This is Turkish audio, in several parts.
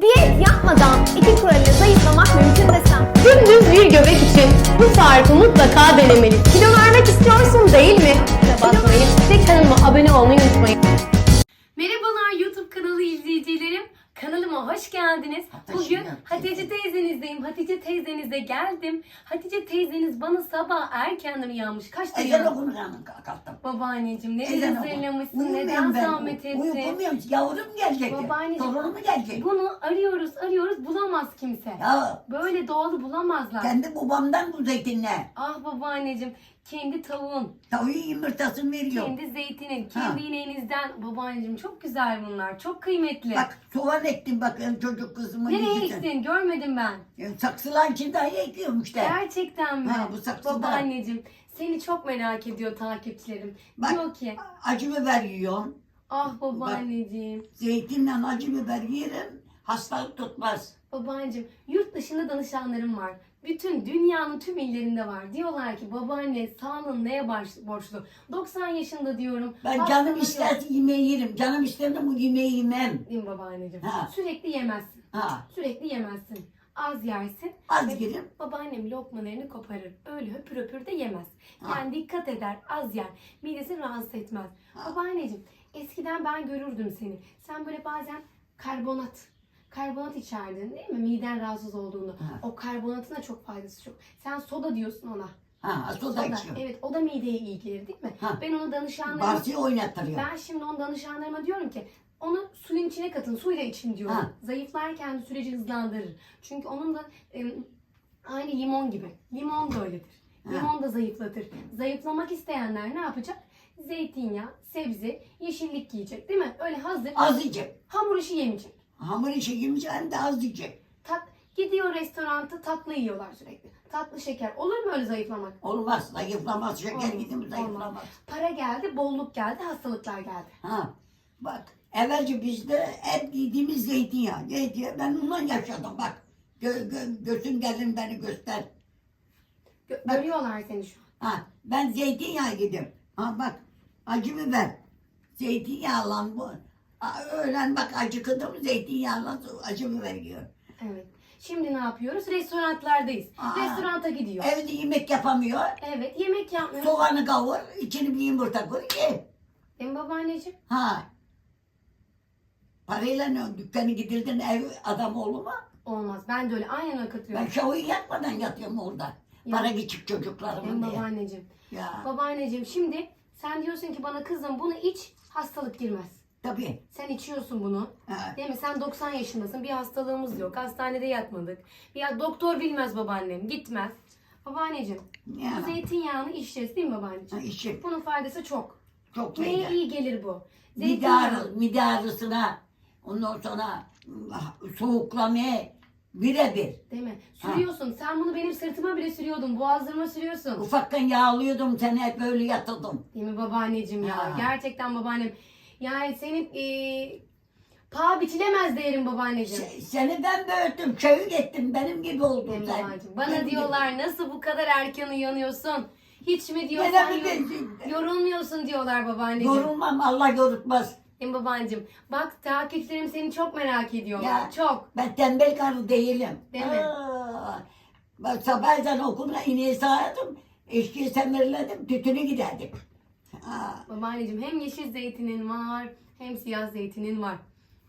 Diyet yapmadan iki kuralıyla zayıflamak mümkün desem. Dümdüz bir göbek için bu tarifi mutlaka denemelisin. Kilo vermek istiyorsun değil mi? Bakmayın ve kanalıma abone olmayı unutmayın. Merhabalar YouTube kanalı izleyicilerim. Kanalıma hoş geldiniz. Hatice Bugün Hatice teyzenizdeyim. Hatice teyzenize geldim. Hatice teyzeniz bana sabah erkenden uyanmış. Kaçta Ezan uyandı? okunurken kalktım. Babaanneciğim neden Ezan okun. hazırlamışsın? Neden ben. zahmet ettin? Uyumuyorum. Yavrum gelecek. Babaanneciğim. Torunum gelecek. Bunu arıyoruz arıyoruz bulamaz kimse. Ya Böyle doğalı bulamazlar. kendi babamdan bu zeytinle. Ah babaanneciğim kendi tavuğun, Tavuğun yumurtasını veriyor. kendi zeytinin, Ha. kendi ineğinizden. Babaanneciğim çok güzel bunlar. Çok kıymetli. Bak soğan ektim bakın çocuk kızımın Nereye yüzünden. ektin? Görmedim ben. Ya, Saksılar için dahi ekiyorum işte. Gerçekten mi? Ha, bu saksıda. Babaanneciğim seni çok merak ediyor takipçilerim. Bak. Diyor ki Acı biber yiyorum. ah babaanneciğim. Zeytinle acı biber yerim. Hastalık tutmaz. Babaanneciğim yurt dışında danışanlarım var. Bütün dünyanın tüm illerinde var. Diyorlar ki babaanne sağlığın neye baş- borçlu? 90 yaşında diyorum. Ben hastalığı canım yok. isterse yemeği yerim. Canım isterse bu yemeği yemem. Değil mi babaanneciğim? Ha. Sürekli yemezsin. Ha. Sürekli yemezsin. Az yersin. Az yerim. Babaannem lokmalarını koparır. Öyle höpür höpür de yemez. Ha. Yani dikkat eder, az yer. Midesini rahatsız etmez. Ha. Babaanneciğim eskiden ben görürdüm seni. Sen böyle bazen karbonat, karbonat içerdin değil mi? Miden rahatsız olduğunda. Ha. O karbonatın da çok faydası çok. Sen soda diyorsun ona. Ha, soda içiyorum. Evet o da mideye iyi gelir değil mi? Ha. Ben onu danışanlarıma... Barsı oynattırıyor. Ben şimdi onun danışanlarıma diyorum ki onu suyun içine katın, suyla için diyorum. Ha. Zayıflarken de süreci hızlandırır. Çünkü onun da e, aynı limon gibi. Limon da öyledir. Ha. Limon da zayıflatır. Zayıflamak isteyenler ne yapacak? Zeytinyağı, sebze, yeşillik yiyecek değil mi? Öyle hazır. Az yiyecek. Hamur işi yemeyecek. Hamur işi yemiş hem de az yiyecek. Tat, gidiyor restoranta tatlı yiyorlar sürekli. Tatlı şeker. Olur mu öyle zayıflamak? Olmaz. Zayıflamaz. Şeker Olmaz, gidip olmaz. zayıflamaz. Para geldi, bolluk geldi, hastalıklar geldi. Ha. Bak. Evvelce bizde hep yediğimiz zeytinyağı. Zeytinyağı. Ben ondan yaşadım bak. Gö, gö, gözün gelin beni göster. Gö- Bak. görüyorlar seni şu an. Ha. Ben zeytinyağı yedim. Ha bak. Acı biber. Zeytinyağı lan bu. Ha, öğlen bak acıkıdım zeytinyağla acı biber yiyor. Evet. Şimdi ne yapıyoruz? Restoranlardayız. Aa. Restoranta gidiyor. Evde yemek yapamıyor. Evet, yemek yapmıyor. Soğanı kavur, içini bir yumurta koy, ye. Değil mi babaanneciğim? Ha. Parayla ne dükkanı gidirdin ev adam olur mu? Olmaz. Ben de öyle. Aynen öyle katılıyorum. Ben şavuyu yatmadan yatıyorum orada. Ya. Para küçük Değil çocuklarımın mi diye. babaanneciğim? Ya Babaanneciğim şimdi sen diyorsun ki bana kızım bunu iç hastalık girmez. Tabii. Sen içiyorsun bunu. Ha. Değil mi? Sen 90 yaşındasın. Bir hastalığımız yok. Hastanede yatmadık. Ya doktor bilmez babaannem. Gitmez. Babaanneciğim bu Ya. zeytinyağını içeceğiz değil mi babaanneciğim? Ha, işi Bunun faydası çok. çok Neye iyi gelir bu? Zeytinyağı. ağrı, mide ağrısına, ondan sonra ah, soğuklamaya birebir. Değil mi? Sürüyorsun. Sen bunu benim sırtıma bile sürüyordun. Boğazlarıma sürüyorsun. Ufakken yağlıyordum seni hep böyle yatırdım. Değil mi babaanneciğim ya? Ya. Gerçekten babaannem. Yani senin eee paha biçilemez değerin babaanneciğim. Se- Seni ben büyüttüm, köyü ettim, benim gibi oldun sen. babacığım? Bana Benim gibi. diyorlar nasıl bu kadar erken uyanıyorsun? Hiç mi diyor Gene sen bir yor- de- yorulmuyorsun diyorlar babaanneciğim. Yorulmam, Allah yorultmaz. Değil mi babaanneciğim? Bak takipçilerim seni çok merak ediyorlar. Ya. Çok. Ben tembel karı değilim. Değil mi? Aa, Ben sabah ezan okuluna ineği sağardım, eşkiyi semirledim, tütünü giderdim. Aa, Babaanneciğim hem yeşil zeytinin var hem siyah zeytinin var.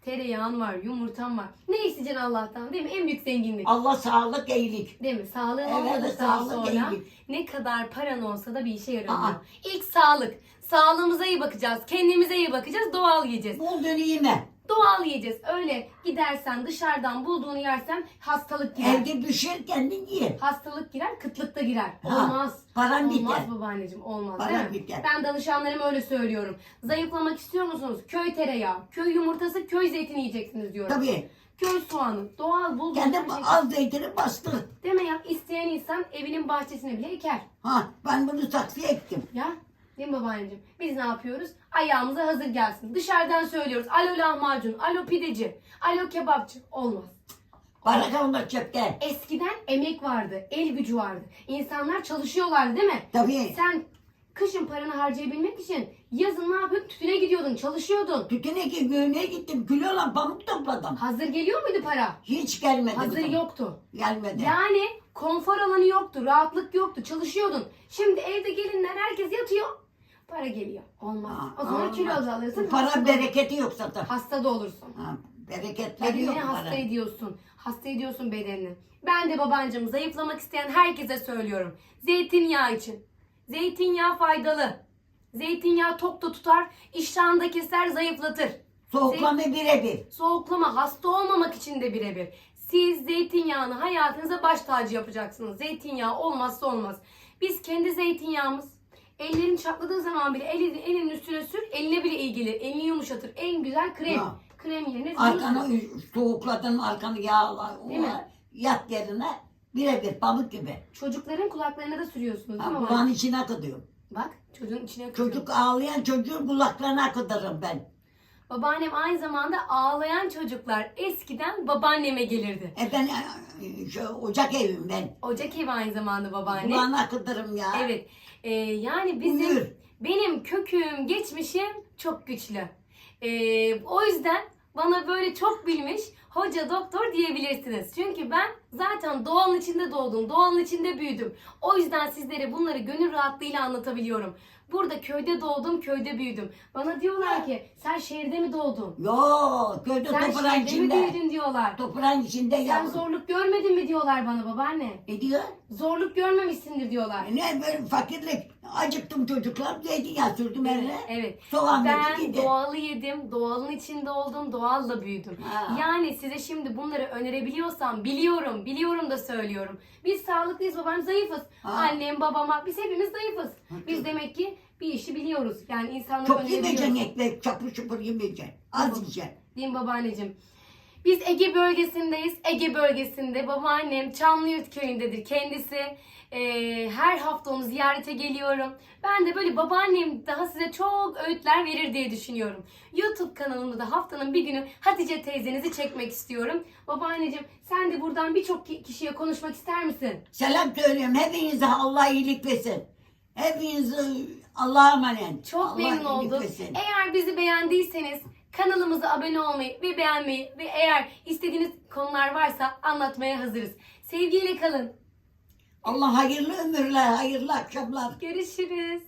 Tereyağın var, yumurtan var. Ne isteyeceksin Allah'tan değil mi? En büyük zenginlik. Allah sağlık, iyilik. Değil mi? Sağlığın Evet, olmadıktan sağlık sonra iyilik. ne kadar paran olsa da bir işe yaramıyor. Aa. İlk sağlık. Sağlığımıza iyi bakacağız. Kendimize iyi bakacağız. Doğal yiyeceğiz. Bol dönü yeme. Doğal yiyeceğiz. Öyle gidersen dışarıdan bulduğunu yersen hastalık girer. Evde pişir, kendin ye. Hastalık girer, kıtlık da girer. Ha, Olmaz. paran Olmaz biter. babaanneciğim. Olmaz Paran değil mi? biter. Ben danışanlarıma öyle söylüyorum. Zayıflamak istiyor musunuz? Köy tereyağı, köy yumurtası, köy zeytini yiyeceksiniz diyorum. Tabii. Köy soğanı, doğal bulduğunuz Kendi her şey. az zeytini bastır. Deme ya isteyen insan evinin bahçesine bile eker. Ha, ben bunu saksıya ektim. Ya değil mi babaanneciğim? Biz ne yapıyoruz? Ayağımıza hazır gelsin. Dışarıdan söylüyoruz. Alo lahmacun, alo pideci, alo kebapçı. Olmaz. Para kalmaz çöpte. Eskiden emek vardı, el gücü vardı. İnsanlar çalışıyorlardı değil mi? Tabii. Sen kışın paranı harcayabilmek için Yazın ne yapıyordun? Tütüne gidiyordun, çalışıyordun. Tütüne göğüne gittim. Kilola pamuk topladım. Hazır geliyor muydu para? Hiç gelmedi. Hazır yoktu. Gelmedi. Yani konfor alanı yoktu, rahatlık yoktu, çalışıyordun. Şimdi evde gelinler herkes yatıyor. Para geliyor. Olmaz. Aa, o zaman aa, kilo alırsın. Para hasta da- bereketi yok zaten. Hasta da olursun. Ha, bereketleri yok hasta para. ediyorsun. Hasta ediyorsun bedenini. Ben de babancım zayıflamak isteyen herkese söylüyorum. Zeytinyağı için. Zeytinyağı faydalı. Zeytinyağı tok da tutar, iştahını da keser, zayıflatır. Soğuklama birebir. Soğuklama, hasta olmamak için de birebir. Siz zeytinyağını hayatınıza baş tacı yapacaksınız. Zeytinyağı olmazsa olmaz. Biz kendi zeytinyağımız ellerin çatladığı zaman bile elini, elinin üstüne sür, eline bile iyi gelir. Elini yumuşatır. En güzel krem. Ha. Krem yerine Arkanı zeytin. soğukladın, arkanı yağla. Değil mi? Yat yerine birebir pamuk gibi. Çocukların kulaklarına da sürüyorsunuz değil mi? Kulağın içine akıtıyorum. Bak çocuğun içine akıtıyor. Çocuk ağlayan çocuğun kulaklarına akıtırım ben. Babaannem aynı zamanda ağlayan çocuklar eskiden babaanneme gelirdi. E ben e, şu ocak evim ben. Ocak evi aynı zamanda babaanne. Kulağına akıtırım ya. Evet. Ee, yani bizim Buyur. benim köküm, geçmişim çok güçlü. Ee, o yüzden bana böyle çok bilmiş hoca doktor diyebilirsiniz. Çünkü ben zaten doğanın içinde doğdum, doğanın içinde büyüdüm. O yüzden sizlere bunları gönül rahatlığıyla anlatabiliyorum. Burada köyde doğdum, köyde büyüdüm. Bana diyorlar ki sen şehirde mi doğdun? Yok köyde Sen toprağın şehirde mi içinde. büyüdün diyorlar. Toprağın içinde Sen yavrum. zorluk görmedin mi diyorlar bana babaanne. Ne diyor? Zorluk görmemişsindir diyorlar. E Ne böyle fakirlik. Acıktım çocuklar. Zeytinyağı sürdüm eline. Evet. Soğan Ben ben doğalı yedim, doğalın içinde oldum, doğalla büyüdüm. Ha. Yani size şimdi bunları önerebiliyorsam biliyorum, biliyorum da söylüyorum. Biz sağlıklıyız babam zayıfız. Ha. Annem, babama biz hepimiz zayıfız. Ha, Biz demek ki bir işi biliyoruz. Yani insanları Çok yemeyeceksin önerebiliyoruz. ekmek. Çapur çupur yemeyeceksin. Az Tamam. yiyeceksin. Değil mi babaanneciğim? Biz Ege bölgesindeyiz. Ege bölgesinde babaannem Çamlıyurt köyündedir kendisi. Ee, her hafta onu ziyarete geliyorum. Ben de böyle babaannem daha size çok öğütler verir diye düşünüyorum. YouTube kanalımda da haftanın bir günü Hatice teyzenizi çekmek istiyorum. Babaanneciğim sen de buradan birçok ki- kişiye konuşmak ister misin? Selam söylüyorum. Hepinize Allah iyilik versin. Hepinizi Allah'a emanet. Çok Allah memnun iyilik oldum. versin. Eğer bizi beğendiyseniz kanalımıza abone olmayı ve beğenmeyi ve eğer istediğiniz konular varsa anlatmaya hazırız. Sevgiyle kalın. Allah hayırlı ömürler, hayırlı akşamlar. Görüşürüz.